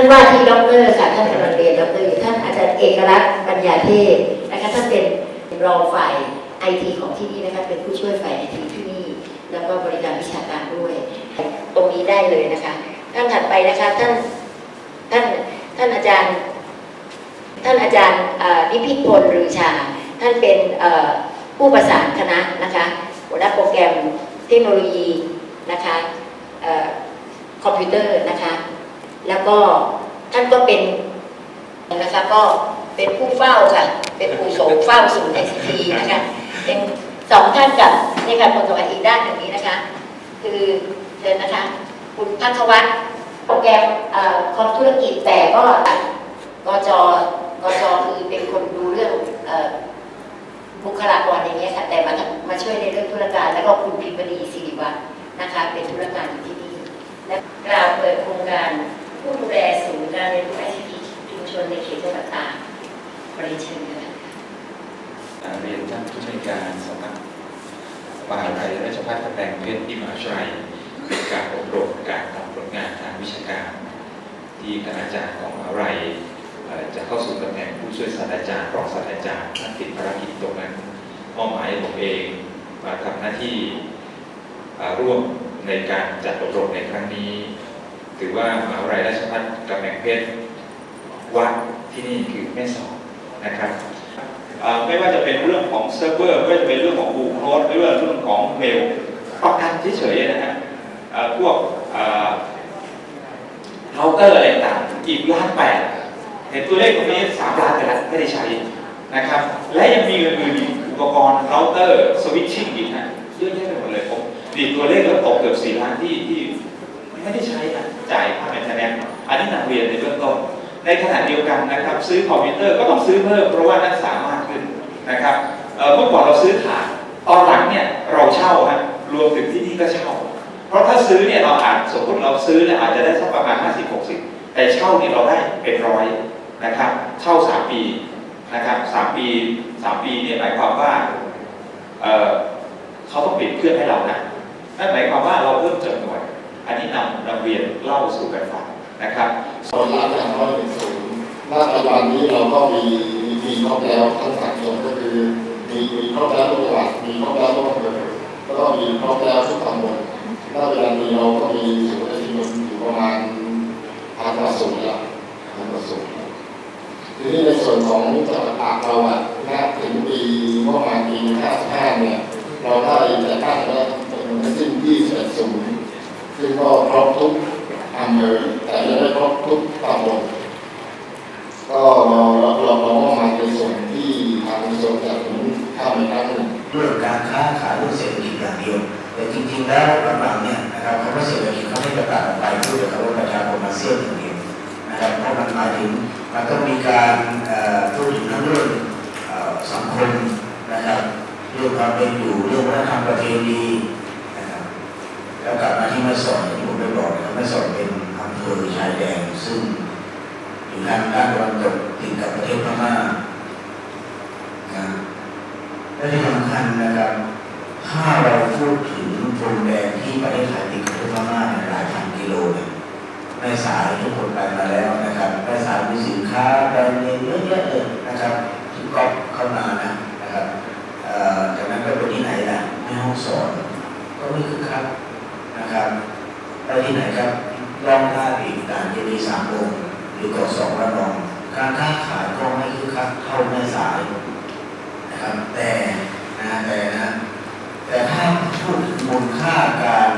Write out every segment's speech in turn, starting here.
านว่าที่ด็อกเตอร์ค่ะท่านกำลังเรียนด็อกเตอร์อยู่ท่านอาจารย์เอกลักษณ์ปัญญาเทพนะคะท่านเป็นรองฝ่ายไอทีของที่นี่นะคะเป็นผู้ช่วยฝ่ายไอทีที่นี่ แล้วก็บริการวิชาการด้วย ตรงนี้ได้เลยนะคะท่านถัดไปนะคะท่านท่านท่านอาจารย์ ท่านอาจารย์นิพิษพลรือชา ท่านเป็นผู้ประสานคณะนะคะหัวหน้าโปรแกรมเทคโนโลยีนะคะคอมพิวเตอร์นะคะ แล้วก็ท่านก็เป็นนะคะก็เป็นผู้เฝ้าค่ะ เป็นผู้โสมเฝ้าศูนย์ไอซีทีนะคะเป็นสองท่านกับในการคนสมัยอีกด้านหนึ่งนี้นะคะ คือเชิญนะคะ คุณพัทวัฒน์โปรแกรมเอ่อคอมธุรกิจแต่ก็กจกจคือเป็นคนดูเรื่องบุคลากรอย่างเงี้ยค่ะ แต่มามาช่วยในเรื่องธุรการ แล้วก็คุณพิมพ์ดีศิริวัฒน์นะคะ เป็นธุรการอยู่ที่นี่และกล่าวเปิดโครงการ ผู้ดูแลศูนย์การเรียนรู้ไอซีทีชุมชนในเขตจังหวัดตากบริเชิญค่ะอ่าเรียนท่านผู้ช่วยการสำนักมหาวิทยาลัยราชภัฏกำแพงเพชรที่มหาวิทยาลัยเป็นการอบรมการทำผลงานทางวิชาการ ที่คณาจารย์ของมหาวิทยาลัยจะเข้าสู่ตำแหน่งผู้ช่วยศาสตราจารย์รองศาสตราจารย์ท่านติดภารกิจตรงนั้นมอบหมายผมเองมาทำหน้าที่ร่วมในการจัดอบรมในครั้งนี้ ถือว่ามหาวิทยาลัยราชภัฏกำแพงเพชรวัดที่นี่คือแม่สอดนะครับไม่ว่าจะเป็นเรื่องของเซิร์ฟเวอร์ไม่ว่าจะเป็นเรื่องของบูโคสไม่ว่าเรื่องของเมลประกันเฉยๆนะฮะพวกเราเตอร์อะไรต่างอีกล้านแปดเห็นตัวเลขตรงนี้สามล้านไปแล้วไม่ได้ใช้นะครับ และยังมีอื่นๆอีกอุปกรณ์เราเตอร์สวิตชิ่งอีกนะเยอะแยะไปหมดเลยผมดีตัวเลขแล้วตกเกือบสี่ล้านที่ที่ไม่ได้ใช้นะจ่ายค่าแมนเทน แนนอังเรียนในเบื้องต้นในขณะเดียวกันนะครับ ซื้อคอมพิวเตอร์ก็ต้องซื้อเพิ่มเพราะว่านั้นสามารถขึ้นนะครับเมื่อก่อนเราซื้อถ่านตอนหลังเนี่ยเราเช่าฮะรวมถึงที่นี่ก็เช่า เพราะถ้าซื้อเนี่ยเราอาจสมมติเราซื้อเนี่ยอาจจะได้สักประมาณ 50 60 แต่เช่าเนี่ยเราได้เป็นร้อยนะครับเช่า 3 ปีนะครับ3ปี3ปีเนี่ยหมายความว่าเเขาต้องปิดเครื่องให้เรานะนั่นหมายความว่าเราเพิ่มจำนวนอันนี้นำนำเรียนเล่าสู่กันฟัง นะครับตอนรับอย่างน้อยเป็นศูนย์ณปัจจุบันนี้เราก็มีมีครบแล้วทั้งสามส่วนก็คือมีมีครบแล้วทุกจังหวัดมีครบแล้วทุกอำเภอแล้วก็มีครบแล้วทุกตำบลณปัจจุบันนี้เราก็มีศูนย์ที่มันอยู่ประมาณพันกว่าศูนย์ล้วพันกว่าศูนย์ทีนี้ในส่วนของจังหวัดตากเราอะณถึงปีงบประมาณปี55เนี่ยเราได้จัดตั้งแล้วจำนวนทั้งสิ้น21ศูนย์ซึ่งก็ครบทุก อำเภอแต่ยังไม่ครบทุกตำบลก็เราเราเราเราก็มาในส่วนที่ทางส่วนจากผมทำในครั้งหนึ่งเรื่องการค้าขายเรื่องเศรษฐกิจอย่างเดียวแต่จริงๆแล้วหลังๆเนี่ยนะครับคำว่เศรษฐกิจเขาไม่ประกาศออกไปเพื่อคำว่าประชาคมาเซียนอย่างเดียวนะครับเพราะมันมาถึงมันต้องมีการพูดถึงทั้งเรื่องสังคมนะครับเรื่องความเป็นอยู่เรื่องวัฒนธรรมประเพณีนะครับแล้วกลับมาที่ม่สอดอย่างที่ผม ม่สอดเป็นอำเภอชายแดนซึ่งอยู่ทางด้านตะวันตกติดกับประเทศพม่านะและที่สำคัญนะครับ ถ้าเราพูดถึงพรมแดนที่ประเทศไทยติดกับประเทศพม่าหลายพันกิโลเนี่ยแม่สายทุกคนไปมาแล้วนะครับแม่สายมีสินค้าแบรนด์เนเยอะแยะเลยนะครับที่ก๊อปเข้ามานะนะครับเอ่อจากนั้นก็ไปที่ไหนล่ะแม่ห้องสอนก็ไม่คึกคักนะครับไปที่ไหนครับล่องท่าอีกด่านเจดีย์สามองค์อยู่เกาะสองระนองการค้าขายก็ไม่คึกคักเท่าแม่สายนะครับแต่นะแต่นะแต่ถ้าพูดถึงมูลค่าการ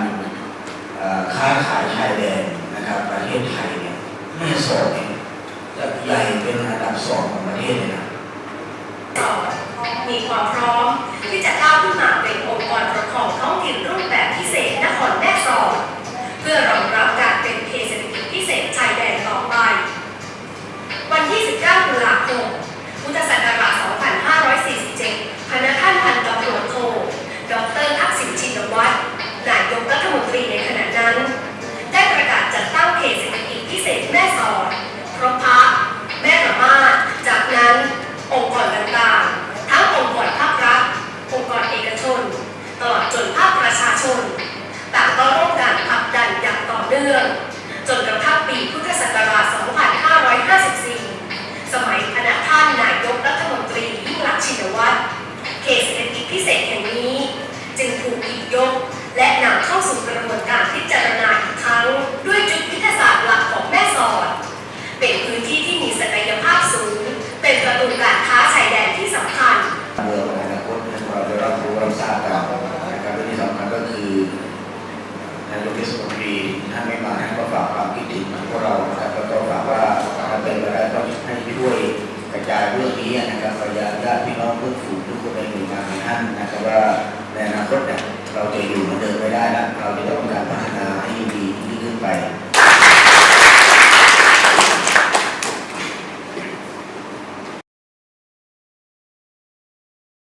พิเศษแห่งนี้ จึงถูกหยิบยกและนำเข้าสู่กระบวนการ